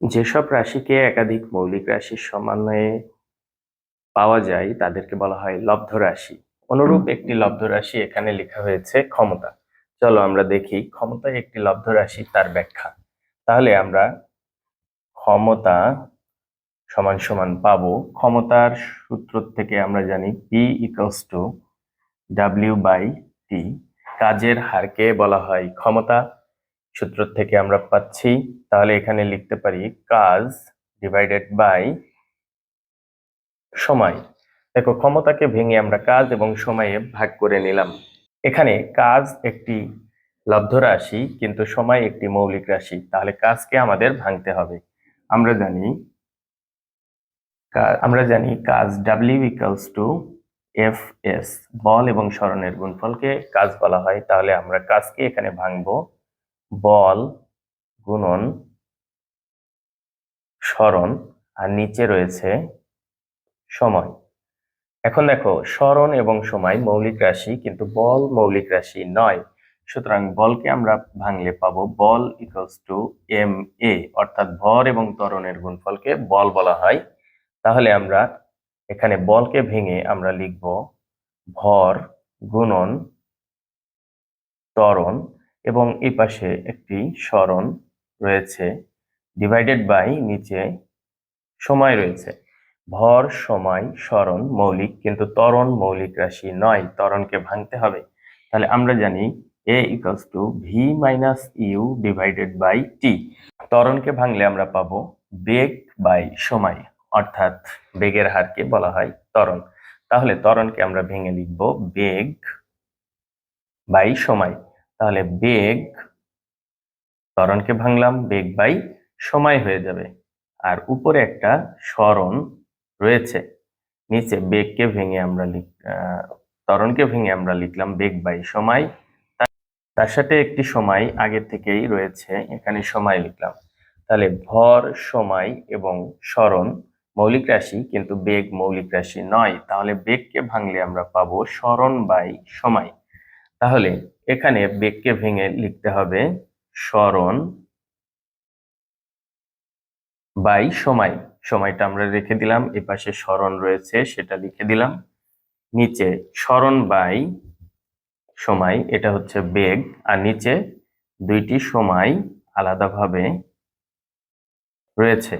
যেসব রাশিকে একাধিক মৌলিক রাশির সমন্বয়ে পাওয়া যায় তাদেরকে বলা হয় লব্ধ রাশি। অনুরূপ একটি লব্ধ রাশি এখানে লেখা হয়েছে ক্ষমতা। চলো আমরা দেখি ক্ষমতা একটি লব্ধ রাশি তার ব্যাখ্যা। তাহলে আমরা ক্ষমতা সমান সমান পাবো। ক্ষমতার সূত্র থেকে আমরা জানি P equals to W by T কাজের হারকে বলা হয় ক্ষমতা। সূত্র থেকে আমরা পাচ্ছি। তাহলে এখানে লিখতে পারি কাজ ডিভাইডেড বাই সময়। দেখো, ক্ষমতাকে ভেঙে আমরা কাজ এবং সময়ে ভাগ করে নিলাম। এখানে কাজ একটি লব্ধ রাশি, কিন্তু সময় একটি মৌলিক রাশি। তাহলে কাজকে আমাদের ভাঙতে হবে। আমরা জানি আমরা জানি কাজ W equals to F S বল এবং স্মরণের গুণফলকে কাজ বলা হয়। তাহলে আমরা কাজকে এখানে ভাঙবো। বল গুণন স্মরণ আর নিচে রয়েছে সময়। এখন দেখো, স্মরণ এবং সময় মৌলিক রাশি, কিন্তু বল মৌলিক রাশি নয়। সুতরাং বলকে আমরা ভাঙলে পাবো বল ইকুয়ালস টু এম এ অর্থাৎ ভর এবং ত্বরণের গুণফলকে বল বলা হয়। তাহলে আমরা এখানে বলকে ভেঙে আমরা লিখব ভর, গুণন, ত্বরণ এবং এই পাশে একটি স্মরণ রয়েছে ডিভাইডেড বাই নিচে সময় রয়েছে। ভর, সময়, স্মরণ, মৌলিক, কিন্তু ত্বরণ মৌলিক রাশি নয়, ত্বরণকে ভাঙতে হবে। তাহলে আমরা জানি A equals to V minus U divided by T ত্বরণকে ভাঙলে আমরা পাবো বেগ বাই সময়, অর্থাৎ বেগের হারকে বলা হয় ত্বরণ। তাহলে ত্বরণকে আমরা ভেঙে লিখব বেগ বাই সময়। তাহলে বেগ, ত্বরণকে ভাঙলাম, বেগ বাই সময় হয়ে যাবে। আর উপরে একটা স্মরণ রয়েছে, নিচে বেগকে ভেঙে আমরা লিখ ত্বরণকে ভেঙে আমরা লিখলাম বেগ বাই সময়। তার সাথে একটি সময় আগের থেকেই রয়েছে, এখানে সময় লিখলাম। তাহলে ভর, সময় এবং স্মরণ মৌলিক রাশি, কিন্তু বেগ মৌলিক রাশি নয়। তাহলে বেগকে ভাঙলে আমরা পাবো স্মরণ বাই সময়। তাহলে এখানে বেগকে ভেঙে লিখতে হবে স্মরণ বাই সময়। সময়টা আমরা রেখে দিলাম এ পাশে স্মরণ রয়েছে, সেটা লিখে দিলাম। নিচে স্মরণ বাই সময়, এটা হচ্ছে বেগ, আর নিচে দুইটি সময় আলাদাভাবে রয়েছে,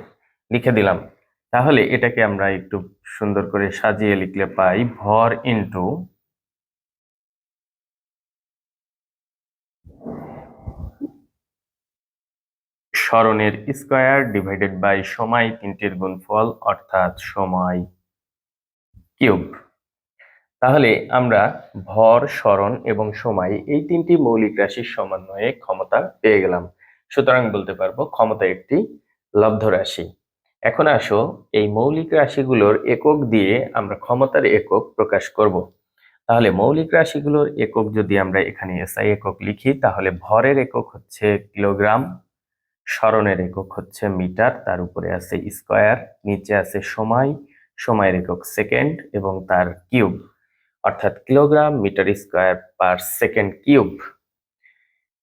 লিখে দিলাম। তাহলে এটাকে আমরা একটু সুন্দর করে সাজিয়ে লিখলে পাই, ভর ইন্টু স্মরণের স্কোয়ার ডিভাইডেড বাই সময় তিনটির গুণফল অর্থাৎ সময় কিউব। তাহলে আমরা ভর, স্মরণ এবং সময় এই তিনটি মৌলিক রাশির সমন্বয়ে ক্ষমতা পেয়ে গেলাম। সুতরাং বলতে পারব ক্ষমতা একটি লব্ধ রাশি। এখন আসো এই মৌলিক রাশিগুলোর একক দিয়ে আমরা ক্ষমতার একক প্রকাশ করব। তাহলে মৌলিক রাশিগুলোর একক যদি আমরা এখানে এসআই একক লিখি, তাহলে ভরের একক হচ্ছে কিলোগ্রাম। স্মরণের একক হচ্ছে মিটার, তার উপরে আছে স্কয়ার, নিচে আছে সময়, সময়ের একক সেকেন্ড এবং তার কিউব, অর্থাৎ kilogram metre square per second cube.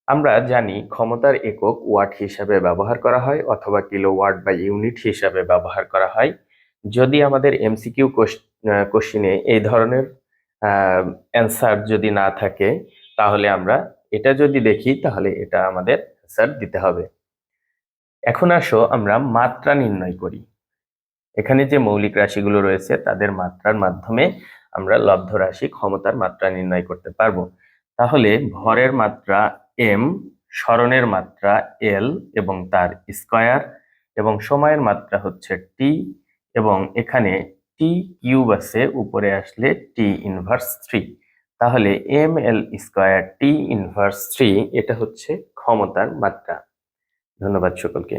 আমরা জানি ক্ষমতার একক ওয়াট হিসাবে ব্যবহার করা হয় অথবা কিলো ওয়াট বা ইউনিট হিসাবে ব্যবহার করা হয়। যদি আমাদের এমসিকিউ কোশ্চিনে এই ধরনের অ্যান্সার যদি না থাকে, তাহলে আমরা এটা যদি দেখি, তাহলে এটা আমাদের অ্যান্সার দিতে হবে। এখন আসো আমরা মাত্রা নির্ণয় করি। এখানে যে মৌলিক রাশিগুলো রয়েছে, তাদের মাত্রার মাধ্যমে আমরা লব্ধ রাশি ক্ষমতার মাত্রা নির্ণয় করতে পারব। তাহলে ভরের মাত্রা এম স্মরণের মাত্রা এল এবং তার স্কয়ার এবং সময়ের মাত্রা হচ্ছে টি এবং এখানে টি কিউব আছে, উপরে আসলে টি ইনভার্স থ্রি তাহলে M L square T inverse three এটা হচ্ছে ক্ষমতার মাত্রা। ধন্যবাদ সকলকে।